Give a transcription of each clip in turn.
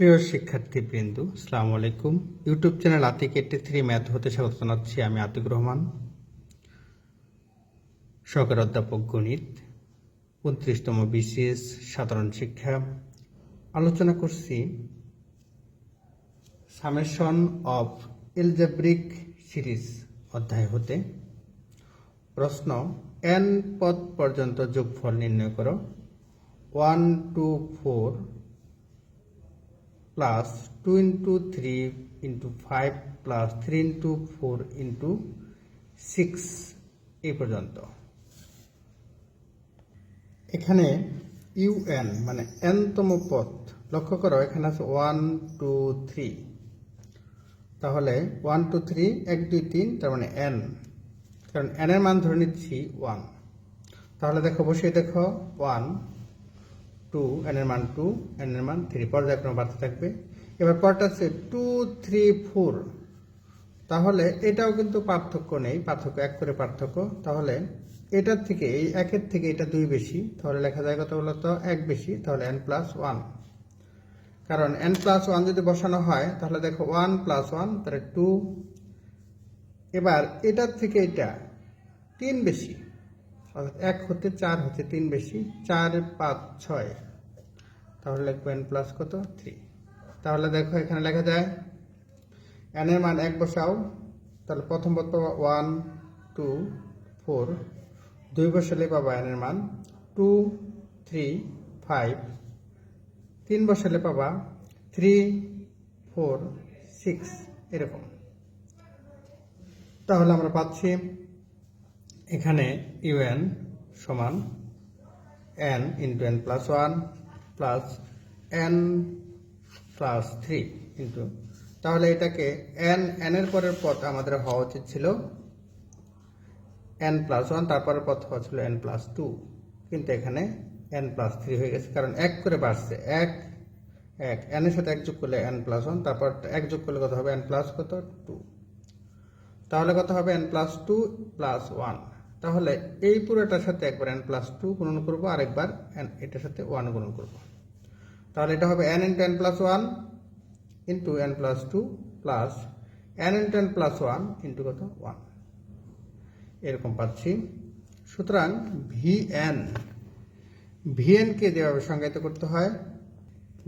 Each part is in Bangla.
প্রিয় শিক্ষার্থী শিক্ষার্থীবৃন্দ, আসসালামু আলাইকুম। YouTube channel Atik eighty three math হতে স্বাগত জানাচ্ছি আমি আতিক রহমান। সহকার অধ্যাপক গণিত, উনত্রিশতম বিসিএস সাধারণ শিক্ষা। আলোচনা করছি সামেশন অফ এলজেব্রিক সিরিজ অধ্যায় হতে। প্রশ্ন এন পদ পর্যন্ত যোগফল নির্ণয় করো। One two four plus two into three into five plus three into four into six এই পর্যন্ত। এখানে ইউএন মানে এনতম পথ, লক্ষ্য করো, এখানে আছে ওয়ান টু থ্রি তাহলে ওয়ান টু থ্রি এক, দুই, তিন, তার মানে এন কারণ এন এর মান ধরে নিচ্ছি ওয়ান তাহলে দেখো, বসিয়ে দেখো ওয়ান টু এন এর মান টু এন এর মান থ্রি পর্যায়ক্রমে বাড়তে থাকবে। এবার পরটা আছে টু থ্রি ফোর তাহলে এটাও কিন্তু পার্থক্য নেই, পার্থক্য এক করে পার্থক্য। তাহলে এটার থেকে, এই একের থেকে এটা দুই বেশি, তাহলে লেখা যায় কত বলতো? এক বেশি, তাহলে এন প্লাস ওয়ান কারণ এন প্লাস ওয়ান যদি বসানো হয়, তাহলে দেখো ওয়ান প্লাস ওয়ান তাহলে টু এবার এটার থেকে এটা তিন বেশি। এক হতে চার হতে তিন বেশি, চার পাঁচ ছয়। তাহলে লিখব এন প্লাস কত? থ্রি তাহলে দেখো এখানে লেখা যায় এন এর মান এক বসাও, তাহলে প্রথম পদ পাবা ওয়ান টু ফোর দুই বসালে পাবা এন এর মান টু থ্রি ফাইভ তিন বসালে পাবা থ্রি ফোর সিক্স এরকম। তাহলে আমরা পাচ্ছি এখানে ইউএন সমান N into N plus one plus N plus three into তাহলে এটাকে এন এন এর পরের পথ আমাদের হওয়া উচিত ছিল এন প্লাস ওয়ান, তারপরের পথ হওয়া ছিল এন প্লাস টু। কিন্তু এখানে এন প্লাস থ্রি হয়ে গেছে, কারণ এক করে বাড়ছে। এক এক, এন এর সাথে এক যোগ করলে এন প্লাস ওয়ান, তারপর এক যোগ করলে কত হবে? এন প্লাস কত? টু। তাহলে কত হবে? N plus two plus one. তাহলে এই পুরোটার সাথে একবার এন প্লাস টু গুণন করব, আরেকবার এন এটার সাথে ওয়ান গুণন করব। তাহলে এটা হবে N into N plus one into N plus two plus N into N plus one into কত? ওয়ান এরকম পাচ্ছি। সুতরাং ভি এন ভি এনকে যেভাবে সংজ্ঞায়িত করতে হয়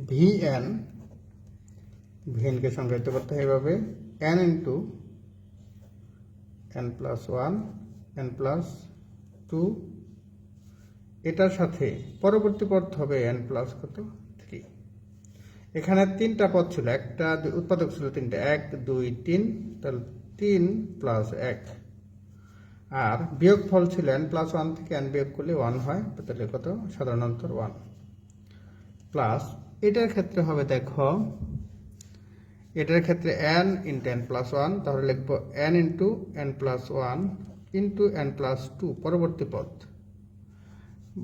ভি এন ভি এনকে সংজ্ঞায়িত করতে হয় এভাবে N into N plus one N plus two এটার সাথে পরবর্তী পদ হবে এন প্লাস কত? থ্রি এখানে তিনটা পদ ছিল। একটা উৎপাদক ছিল তিনটা। এক, দুই, তিন। তাহলে তিন প্লাস এক। আর বিয়োগ ফল ছিল এন প্লাস ওয়ান থেকে এন বিয়োগ করলে ওয়ান হয়। তাহলে কত? সাধারণ অন্তর ওয়ান প্লাস এটার ক্ষেত্রে হবে দেখো, এটার ক্ষেত্রে N into N plus one তাহলে লিখব N into N plus one into N plus two পরবর্তী পদ।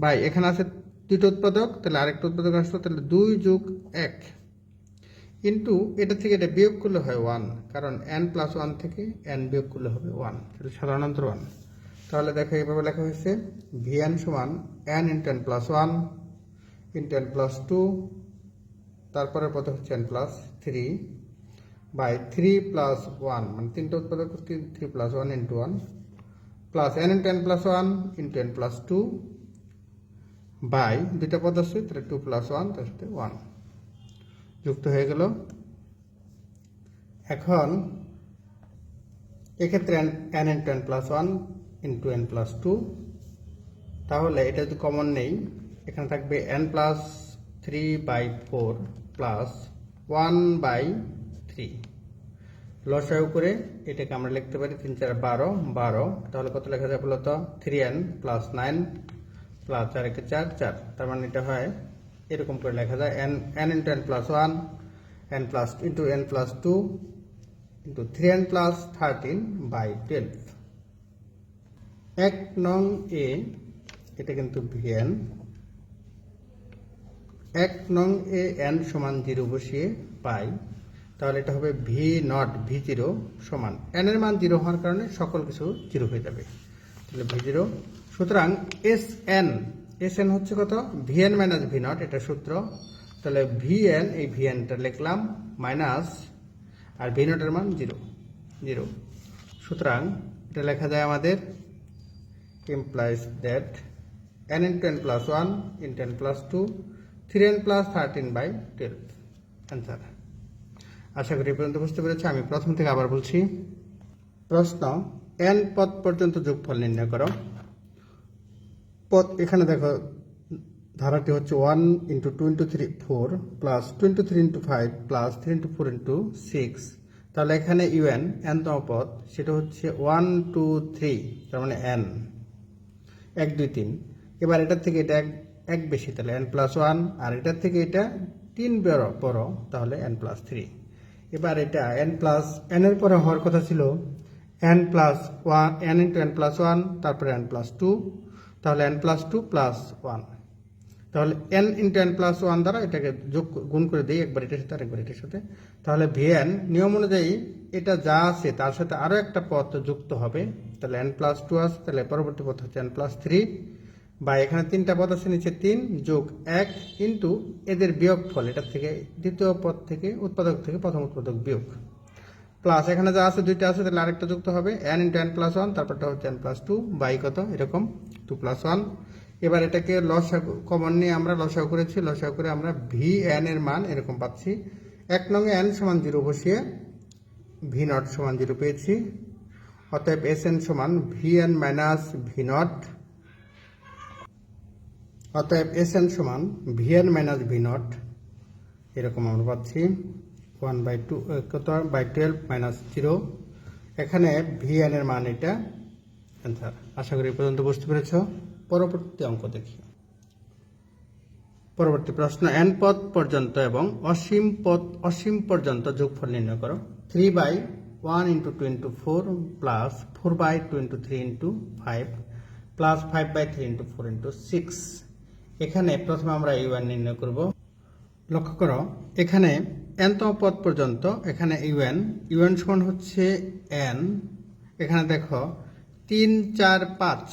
ভাই, এখানে আছে দুটো উৎপাদক, তাহলে আরেকটা উৎপাদক আসলো, তাহলে দুই যোগ এক। ইন্টু এটা থেকে এটা বিয়োগ করলে হয় ওয়ান কারণ এন প্লাস ওয়ান থেকে এন বিয়োগ করলে হবে ওয়ান তাহলে সাধারণত ওয়ান তাহলে দেখো এইভাবে লেখা হয়েছে ভি এন সমান N into N plus one into N plus two তারপরে পদ হচ্ছে N plus three by three plus one মানে তিনটা উৎপাদক three plus one into one plus N into N plus one into N plus two by দুইটা পদ আছে তাহলে টু প্লাস ওয়ান তার সাথে ওয়ান যুক্ত হয়ে গেল। এখন এক্ষেত্রে N into N plus one into N plus two তাহলে এটা যদি কমন নেই, এখানে থাকবে N plus three by four plus one by three লসাগু করে এটাকে আমরা লিখতে পারি তিন চার বারো বারো। তাহলে কত লেখা যায় বলতো? Three N plus nine plus চার একে চার চার। তার মানে এটা হয় এরকম করে লেখা যায়। N N into N plus one N plus into N plus two into three N plus thirteen by twelve এক নং এ, এটা কিন্তু ভিএন এক নং এ এন সমান জিরো বসিয়ে পাই। তাহলে এটা হবে ভি নট ভি জিরো সমান এন এর মান জিরো হওয়ার কারণে সকল কিছু জিরো হয়ে যাবে। তাহলে ভি জিরো সুতরাং এস এন এস এন হচ্ছে কত? V N minus V naught এটা সূত্র। তাহলে ভি এন এই ভি এনটা লিখলাম মাইনাস আর ভি নটের মান জিরো জিরো সুতরাং এটা লেখা যায় আমাদের, implies that n into n plus 1 into n plus 2 3n plus 13 by 12 answer আশা করি পর্যন্ত বুঝতে পেরেছি, আমি প্রথম থেকে আবার বলছি। প্রশ্ন এন পদ পর্যন্ত যোগফল নির্ণয় করো। পদ এখানে দেখো, ধারাটি হচ্ছে one into two into three four plus two into three into five plus three into four into six তাহলে এখানে ইউএন এনতম পদ, সেটা হচ্ছে ওয়ান টু থ্রি তার মানে এন এক, দুই, তিন। এবার এটার থেকে এটা এক এক বেশি, তাহলে এন প্লাস ওয়ান আর এটার থেকে এটা তিন বড় বড়, তাহলে এন প্লাস থ্রি এবার এটা এন প্লাস এনের পরে হওয়ার কথা ছিল N plus one N into N plus one তারপরে এন প্লাস টু তাহলে N plus two plus one তাহলে N into N plus one দ্বারা এটাকে যোগ গুণ করে দিই একবার এটার সাথে আরেকবার এটার সাথে। তাহলে ভিএন নিয়ম অনুযায়ী এটা যা আছে তার সাথে আরও একটা পথ যুক্ত হবে। তাহলে এন প্লাস টু আছে তাহলে পরবর্তী পথ হচ্ছে এন প্লাস থ্রি বা এখানে তিনটা পদ আছে, নিচে তিন যোগ এক ইন্টু এদের বিয়োগ ফল। এটার থেকে দ্বিতীয় পদ থেকে উৎপাদক থেকে প্রথম উৎপাদক বিয়োগ। প্লাস এখানে যা আছে, দুইটা আছে, তাহলে আরেকটা যুক্ত হবে। N into N plus one তারপরটা হচ্ছে এন প্লাস টু বাই কত? এরকম টু প্লাস ওয়ান এবার এটাকে লসাগু কমন নিয়ে আমরা লসাগু করেছি, লসাগু করে আমরা ভি এন এর মান এরকম পাচ্ছি। এক নঙ্গে এন সমান জিরো বসিয়ে ভি নট সমান জিরো পেয়েছি। অতএব এস এন সমান V N minus V nought অতএব এস এন সমান V N minus V nought, এরকম আমরা পাচ্ছি। ওয়ান বাই টু কত? By twelve minus zero. এখানে ভি এন এর মান এটা। অ্যান্সার আশা করি পর্যন্ত বুঝতে পেরেছ। পরবর্তী অঙ্ক দেখি। পরবর্তী প্রশ্ন, এন পদ পর্যন্ত এবং অসীম পদ, অসীম পর্যন্ত যোগফল নির্ণয় করো। Three by one into two into four plus four by two into three into five, plus five by three into four into six. এখানে প্রথমে আমরা ইউএন নির্ণয় করব। লক্ষ্য করো, এখানে এনতম পদ পর্যন্ত এখানে ইউএন ইউএন সমান হচ্ছে এন এখানে দেখো, তিন, চার, পাঁচ,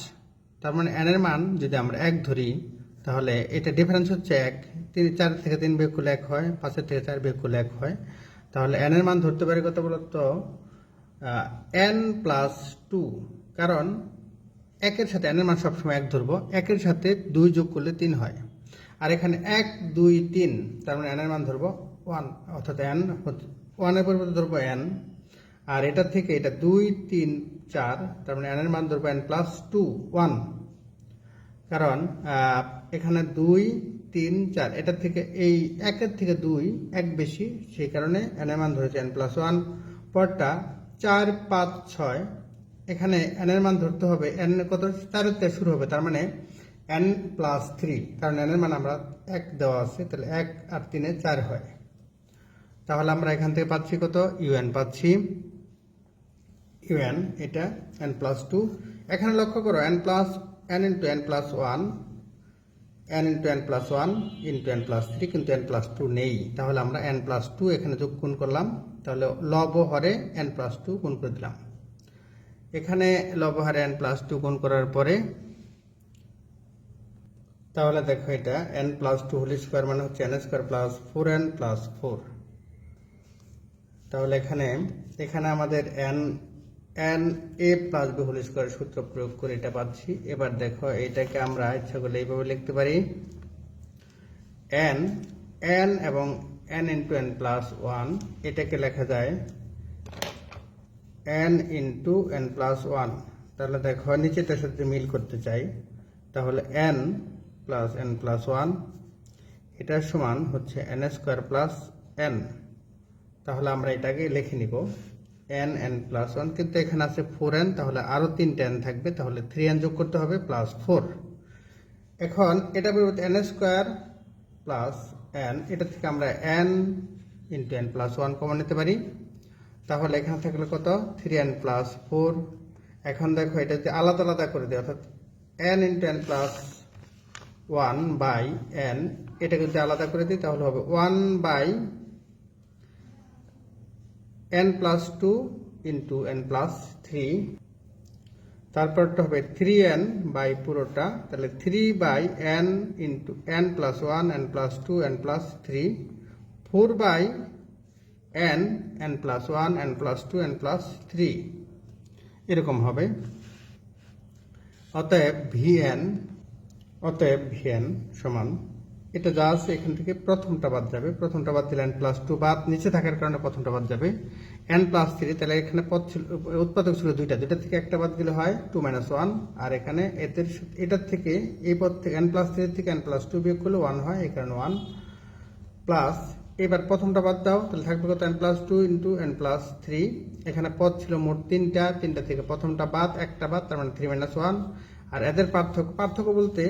তার মানে এন এর মান যদি আমরা এক ধরি, তাহলে এটা ডিফারেন্স হচ্ছে এক। তিন, চার থেকে তিন বিয়োগ এক হয়, পাঁচের থেকে চার বিয়োগ এক হয়। তাহলে এন এর মান ধরতে পারি কত বলতো? এন প্লাস টু কারণ একের সাথে এনের মান সবসময় এক ধরবো। একের সাথে দুই যোগ করলে তিন হয়। আর এখানে এক, দুই, তিন, তার মানে এনের মান ধরবো ওয়ান, অর্থাৎ এন ওয়ানের পরিবর্তে ধরবো এন। আর এটার থেকে এটা দুই, তিন, চার, তার মানে এনের মান ধরবো এন প্লাস টু ওয়ান কারণ এখানে দুই, তিন, চার, এটার থেকে এই একের থেকে দুই এক বেশি, সেই কারণে এন এর মান ধরেছে এন প্লাস ওয়ান পরটা চার, পাঁচ, ছয় এখানে এন এর মান ধরতে হবে এন কত? থেকে শুরু হবে, তার মানে এন প্লাস থ্রি কারণ এন এর মান আমরা এক দেওয়া আছে, তাহলে এক আর তিনে চার হয়। তাহলে আমরা এখান থেকে পাচ্ছি কত? ইউএন পাচ্ছি। ইউএন এটা এন প্লাস টু এখানে লক্ষ্য করো N plus N into N plus one N into N plus one into N plus three কিন্তু এন প্লাস টু নেই। তাহলে আমরা এন প্লাস টু এখানে যোগ গুণ করলাম, তাহলে লব হরে এন প্লাস টু গুণ করে দিলাম। এখানে লব হারে এন প্লাস টু গুণ করার পরে, তাহলে দেখো এটা N plus two whole square মানে হচ্ছে N square plus four N plus four তাহলে এখানে এখানে আমাদের N N A plus B whole square সূত্র প্রয়োগ করে এটা পাচ্ছি। এবার দেখো, এটাকে আমরা ইচ্ছা করলে এইভাবে লিখতে পারি। এন এন এবং N into N plus one এটাকে লেখা যায় N into N plus one তাহলে দেখো নিচেটার সাথে মিল করতে চাই। তাহলে N plus N plus one এটার সমান হচ্ছে এন স্কোয়ার প্লাস এন তাহলে আমরা এটাকে লিখে নিব। এন এন প্লাস ওয়ান কিন্তু এখানে আছে ফোর এন তাহলে আরও তিনটে এন থাকবে, তাহলে থ্রি এন যোগ করতে হবে প্লাস ফোর এখন এটা পরিবর্তে এন স্কোয়ার প্লাস এন এটা থেকে আমরা N into N plus one common নিতে পারি। তাহলে এখানে থাকলে কত? থ্রি এন প্লাস ফোর এখন দেখো এটা যদি আলাদা আলাদা করে দিই, অর্থাৎ N into N plus one by N এটাকে যদি আলাদা করে দিই তাহলে হবে one by N plus two into N plus three তারপরটা হবে থ্রি এন বাই পুরোটা, তাহলে three by N into N plus one N plus two N plus three four by N N plus one N plus two N plus three এরকম হবে। অতএব ভিএন অতএব ভিএন সমান। এটা যা আছে এখান থেকে প্রথমটা বাদ যাবে। প্রথমটা বাদ দিলে এন প্লাস টু বাদ, নিচে থাকার কারণে প্রথমটা বাদ যাবে। এন প্লাস থ্রি তাহলে এখানে পদ ছিল, উৎপাদক ছিল দুইটা। দুইটা থেকে একটা বাদ দিলে হয় টু মাইনাস ওয়ান আর এখানে এদের এটার থেকে এই পদ থেকে এন প্লাস থ্রি থেকে এন প্লাস টু বিয়োগ করলে ওয়ান হয় এই কারণে ওয়ান প্লাস এবার প্রথমটা বাদ দাও, তাহলে থাকবে কত? N plus two into N plus three এখানে পদ ছিল মোট তিনটা তিনটা থেকে প্রথমটা বাদ, একটা বাদ, তার মানে থ্রি মাইনাস ওয়ান আর এদের পার্থক্য পার্থক্য বলতে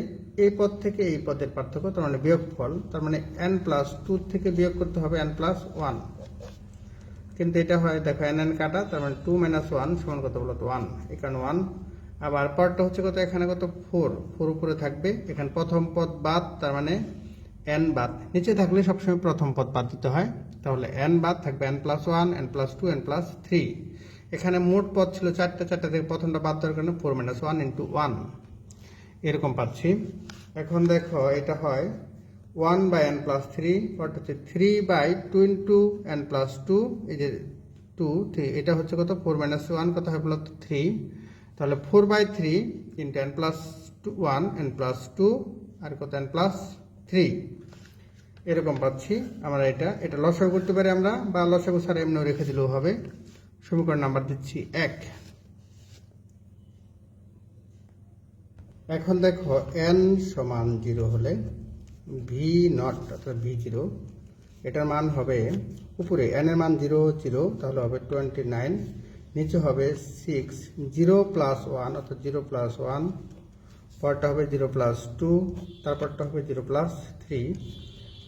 এই পদ থেকে এই পদের পার্থক্য, তার মানে বিয়োগফল, তার মানে এন প্লাস টু থেকে বিয়োগ করতে হবে এন প্লাস ওয়ান কিন্তু এটা হয়, দেখো এন এন কাটা, তার মানে টু মাইনাস ওয়ান সমান কত বলো তো? ওয়ান এখানে ওয়ান আবার পরটা হচ্ছে কত? এখানে কত? ফোর ফোর উপরে থাকবে। এখানে প্রথম পদ বাদ, তার মানে এন বাদ। নিচে থাকলে সবসময় প্রথম পদ বাদ দিতে হয়। তাহলে এন বাদ থাকবে N plus one N plus two N plus three এখানে মোট পদ ছিল চারটা চারটা থেকে প্রথমটা বাদ দেওয়ার কারণে four minus one into one এরকম পাচ্ছি। এখন দেখো, এটা হয় one by N plus three অর্থাৎ হচ্ছে three by two into N plus two এই যে টু থ্রি এটা হচ্ছে কত? ফোর মাইনাস ওয়ান কত হয় বলতো? থ্রি তাহলে four by three into N plus two one N plus two আর কত? এন প্লাস থ্রি এরকম পাচ্ছি। আমরা এটা এটা লসাগু করতে পারি আমরা, বা লসাগু ছাড়া এমনিও রেখে দিলেও হবে। সমীকরণ নাম্বার দিচ্ছি এক। এখন দেখো এন সমান জিরো হলে ভি নট অর্থাৎ ভি জিরো এটার মান হবে উপরে এন এর মান জিরো জিরো তাহলে হবে টোয়েন্টি নাইন নিচে হবে সিক্স জিরো প্লাস ওয়ান অর্থাৎ জিরো প্লাস ওয়ান পরটা হবে জিরো প্লাস টু তারপরটা হবে জিরো প্লাস থ্রি।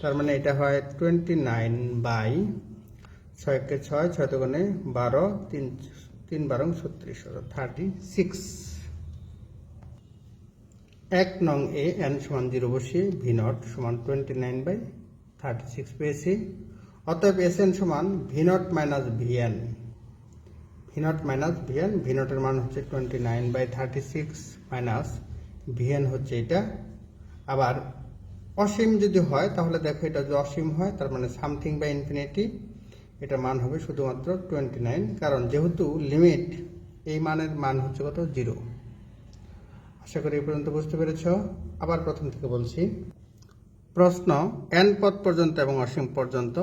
তার মানে এটা হয় টোয়েন্টি নাইন বাই ছয়কে ছয় ছয় দোকানে বারো, তিন তিন বারং ছত্রিশ থার্টি সিক্স এক নং এ এন সমান জিরো বসিয়ে ভি নট সমান twenty nine by thirty six পেয়েছি। অতএব এস এন সমান V nought minus V N. V nought minus V N, V নটের মান হচ্ছে twenty nine by thirty six minus V N হচ্ছে এটা। আবার অসীম যদি হয়, তাহলে দেখো এটা যদি অসীম হয়, তার মানে সামথিং বাই ইনফিনিটি এটা মান হবে শুধুমাত্র টোয়েন্টি নাইন। কারণ যেহেতু লিমিট, এই মানের মান হচ্ছে কত? জিরো। আশা করি এই পর্যন্ত বুঝতে পেরেছ। আবার প্রথম থেকে বলছি, প্রশ্ন এন পদ পর্যন্ত এবং অসীম পর্যন্ত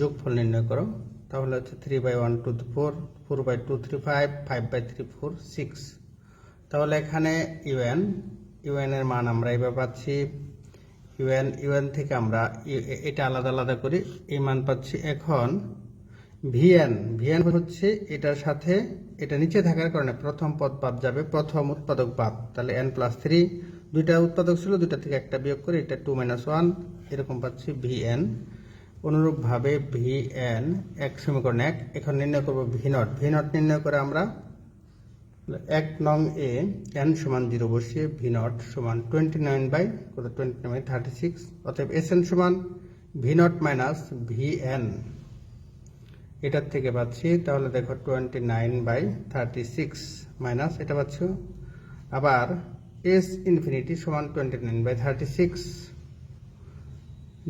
যোগফল নির্ণয় করো। তাহলে হচ্ছে three by one two four four by two three five five by three four six তাহলে এখানে ইউএন ইউএন এর মান আমরা এবার পাচ্ছি। ইউএন ইউএন থেকে আমরা এটা আলাদা আলাদা করি। এই মান পাচ্ছি এখন ভিএন ভিএন হচ্ছে এটার সাথে, এটা নিচে থাকার কারণে প্রথম পদ বাদ যাবে, প্রথম উৎপাদক বাদ। তাহলে এন প্লাস থ্রি দুইটা উৎপাদক ছিল, দুইটা থেকে একটা বিয়োগ করে এটা টু মাইনাস ওয়ান এরকম পাচ্ছি ভিএন অনুরূপভাবে ভিএন এক সমীকরণ এক। এখন নির্ণয় করব ভি নট ভি নট নির্ণয় করে আমরা এক নং এ এন সমান জিরো বসিয়ে ভি নট সমান টোয়েন্টি নাইন বাই কত টোয়েন্টি নাইন থার্টি সিক্স অতএব এস এন সমান V nought minus V N এটার থেকে পাচ্ছি, তাহলে দেখো twenty nine by thirty six minus এটা পাচ্ছ। আবার এস ইনফিনিটি সমান twenty nine by thirty six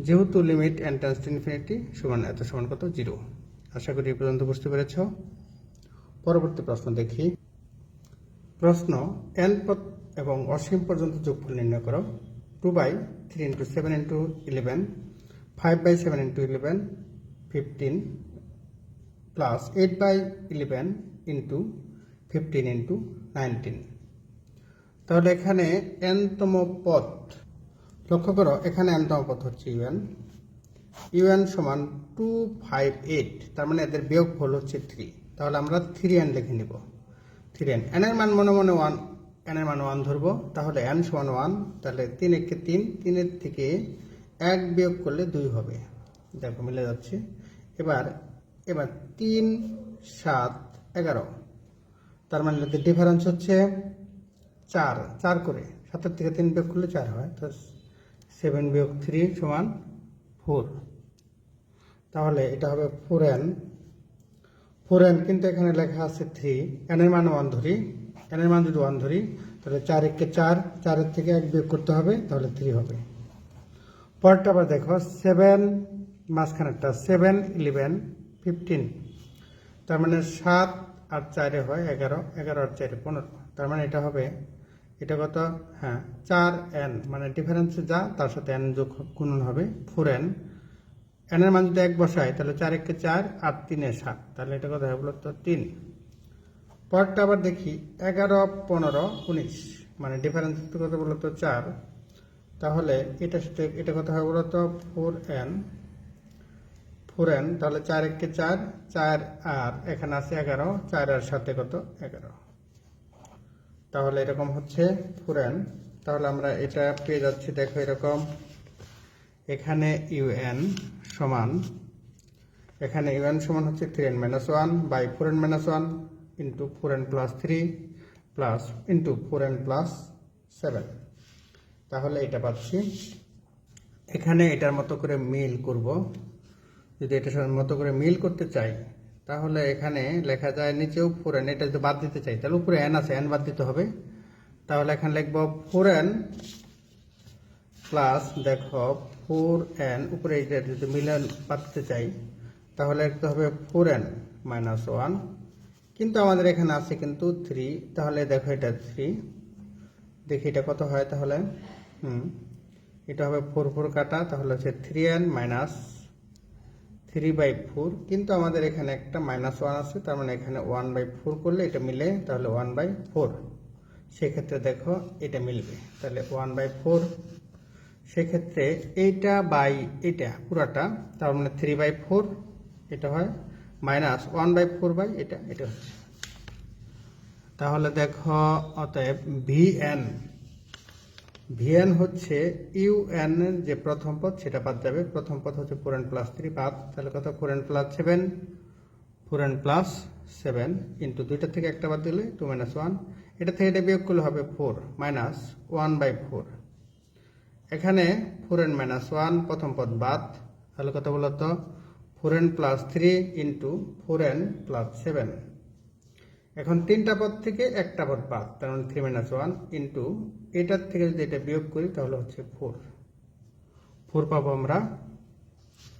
যেহেতু limit N tends to infinity সমান, এত সমান কত? জিরো। আশা করি এই পর্যন্ত বুঝতে পেরেছ। পরবর্তী প্রশ্ন দেখি। প্রশ্ন এন পদ এবং অসীম পর্যন্ত যোগফল নির্ণয় করো। Two by three into seven into eleven five by seven into eleven fifteen plus eight by eleven into fifteen into nineteen তাহলে এখানে এনতম পথ লক্ষ্য করো, এখানে এনতম পথ হচ্ছে ইউএন ইউএন সমান টু ফাইভ এইট তার মানে এদের বিয়োগ ফল হচ্ছে থ্রি তাহলে আমরা থ্রি এন লিখে নিব। থ্রি এন এনের মান মনে মনে ওয়ান এনের মান ওয়ান ধরবো। তাহলে এন সমান ওয়ান তাহলে তিন একে তিন, তিনের থেকে এক বিয়োগ করলে দুই হবে। দেখো, মিলে যাচ্ছে। এবার এবার তিন, সাত, এগারো। তার মানে ডিফারেন্স হচ্ছে চার চার করে। সাতের থেকে তিন বিয়োগ করলে চার হয়। তো সেভেন বিয়োগ থ্রি সমান ফোর তাহলে এটা হবে ফোর এন ফোর এন কিন্তু এখানে লেখা আছে থ্রি। এনের মান ওয়ান ধরি। এন এর মান যদি ওয়ান ধরি, তাহলে চার একে চার, চারের থেকে এক বিয়োগ করতে হবে, তাহলে থ্রি হবে। পরেরটা আবার দেখো, সেভেন, মাঝখানেরটা সেভেন, ইলেভেন, ফিফটিন। তার মানে সাত আর চারে হয় এগারো এগারো আর চারে পনেরো। তার মানে এটা হবে, এটা কত? হ্যাঁ চার এন। মানে ডিফারেন্স যা, তার সাথে এন যোগ গুণন হবে ফোর এন। এনের মান যদি এক বসায় তাহলে চার একে চার আর তিনে সাত। তাহলে এটা কথা বলো তো তিন। পরটা আবার দেখি, এগারো, পনেরো, উনিশ। মানে ডিফারেন্স কত বলো তো চার। তাহলে এটা সাথে এটা কথা হয় বলো তো ফোর এন ফোর এন তাহলে চার একে চার চার আর, এখানে আছে এগারো, চার আর সাথে কত? এগারো। তাহলে এরকম হচ্ছে ফোর এন তাহলে আমরা এটা পেয়ে যাচ্ছি, দেখো এরকম। এখানে ইউএন সমান, এখানে ইউএন সমান হচ্ছে three N minus one by four N minus one into four N plus three plus into four N plus seven তাহলে এটা পাচ্ছি। এখানে এটার মতো করে মিল করব। যদি এটার মতো করে মিল করতে চাই, তাহলে এখানে লেখা যায় নিচেও ফোর এন এটা যদি বাদ দিতে চাই, তাহলে উপরে এন আছে এন বাদ দিতে হবে। তাহলে এখানে লিখব ফোর এন প্লাস দেখো ফোর এন, উপরে এইটা যদি মিলান পাততে চাই, তাহলে লিখতে হবে ফোর এন মাইনাস ওয়ান। কিন্তু আমাদের এখানে আছে কিন্তু থ্রি, তাহলে দেখো এটা থ্রি। দেখি এটা কত হয় তাহলে? হুম, এটা হবে ফোর ফোর কাটা, তাহলে হচ্ছে three N minus three by four. কিন্তু আমাদের এখানে একটা মাইনাস ওয়ান আছে, তার মানে এখানে ওয়ান বাই ফোর করলে এটা মিলে তাহলে ওয়ান বাই ফোর। সেক্ষেত্রে দেখো এটা মিলবে, তাহলে ওয়ান বাই ফোর সেক্ষেত্রে এইটা বাই এটা পুরাটা, তার মানে থ্রি বাই ফোর এটা হয় minus one by four by এটা এটা হচ্ছে। তাহলে দেখো, অতএব ভি এন ভিএন হচ্ছে ইউএন এর যে প্রথম পদ, সেটা বাদ যাবে। প্রথম পদ হচ্ছে ফোর এন প্লাস থ্রি বাদ, তাহলে কত? Four N plus seven four N plus seven into দুইটা থেকে একটা বাদ দিলে টু মাইনাস ওয়ান এটা থেকে এটা বিয়োগ করলে হবে four minus one by four এখানে ফোর এন মাইনাস ওয়ান প্রথম পদ বাদ। তাহলে কত বলতো four N plus three into four N plus seven এখন তিনটা পদ থেকে একটা পদ বাদ, তার মানে থ্রি মাইনাস ওয়ান ইন্টু এটার থেকে যদি এটা বিয়োগ করি তাহলে হচ্ছে ফোর ফোর পাবো আমরা।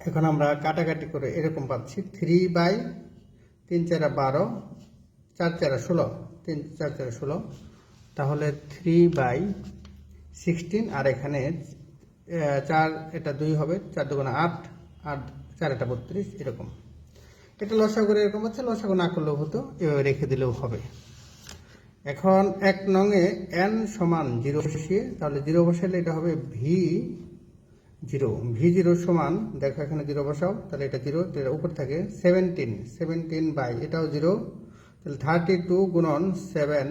এখন আমরা কাটাকাটি করে এরকম পাচ্ছি থ্রি বাই তিন চারা বারো, চার চারা ষোলো, তিন, চার চারা ষোলো। তাহলে থ্রি বাই সিক্সটিন আর এখানে চার, এটা দুই হবে, চার দুগুণে আট, আর চার এটা বত্রিশ, এরকম। এটা লসাগু এরকম আছে, লসাগু না করলেও হতো, এভাবে রেখে দিলেও হবে। এখন এক নঙে এন সমান জিরো বসিয়ে, তাহলে জিরো বসালে এটা হবে ভি জিরো। ভি জিরো সমান, দেখো এখানে জিরো বসাও, তাহলে এটা জিরো, এটা উপর থাকে সেভেন্টিন সেভেন্টিন বাই এটাও জিরো। তাহলে থার্টি টু গুণন সেভেন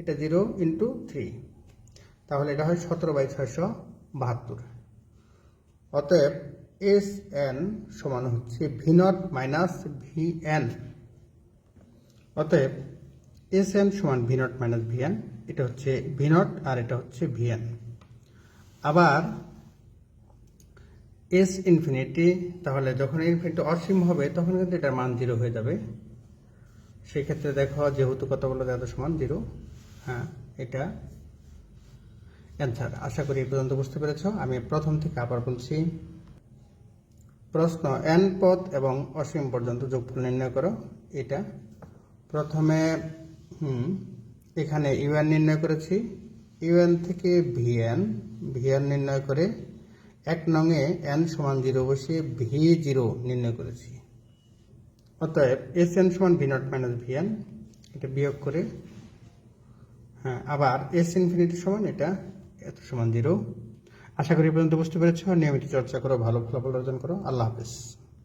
এটা জিরো ইন্টু থ্রি তাহলে এটা হয় সতেরো বাই ছয়শো বাহাত্তর। অতএব এস এন সমান হচ্ছে V naught minus V N অতএব এস এন সমান V naught minus V N এটা হচ্ছে ভি নট আর এটা হচ্ছে ভি এন আবার এস ইনফিনিটি, তাহলে যখন ইনফিনিটি অসীম হবে, তখন কিন্তু এটার মান জিরো হয়ে যাবে। সেক্ষেত্রে দেখো, যেহেতু কত বলো এত সমান জিরো হ্যাঁ এটা অ্যান্সার আশা করি এই পর্যন্ত বুঝতে পেরেছ। আমি প্রথম থেকে আবার বলছি, প্রশ্ন এন পদ এবং অসীম পর্যন্ত যোগফল নির্ণয় করো। এটা প্রথমে এখানে ইউএন নির্ণয় করেছি। ইউএন থেকে ভিএন ভিএন নির্ণয় করে এক নঙে এন সমান জিরো বসিয়ে ভি জিরো নির্ণয় করেছি। অতএব এস এন সমান V naught minus V N এটা বিয়োগ করে হ্যাঁ আবার এস ইনফিনিটি সমান এটা এত সমান জিরো। আশা করি পর্যন্ত বুঝতে পেরেছ। নিয়মিত চর্চা করো, ভালো ফলাফল অর্জন করো। আল্লাহ হাফেজ।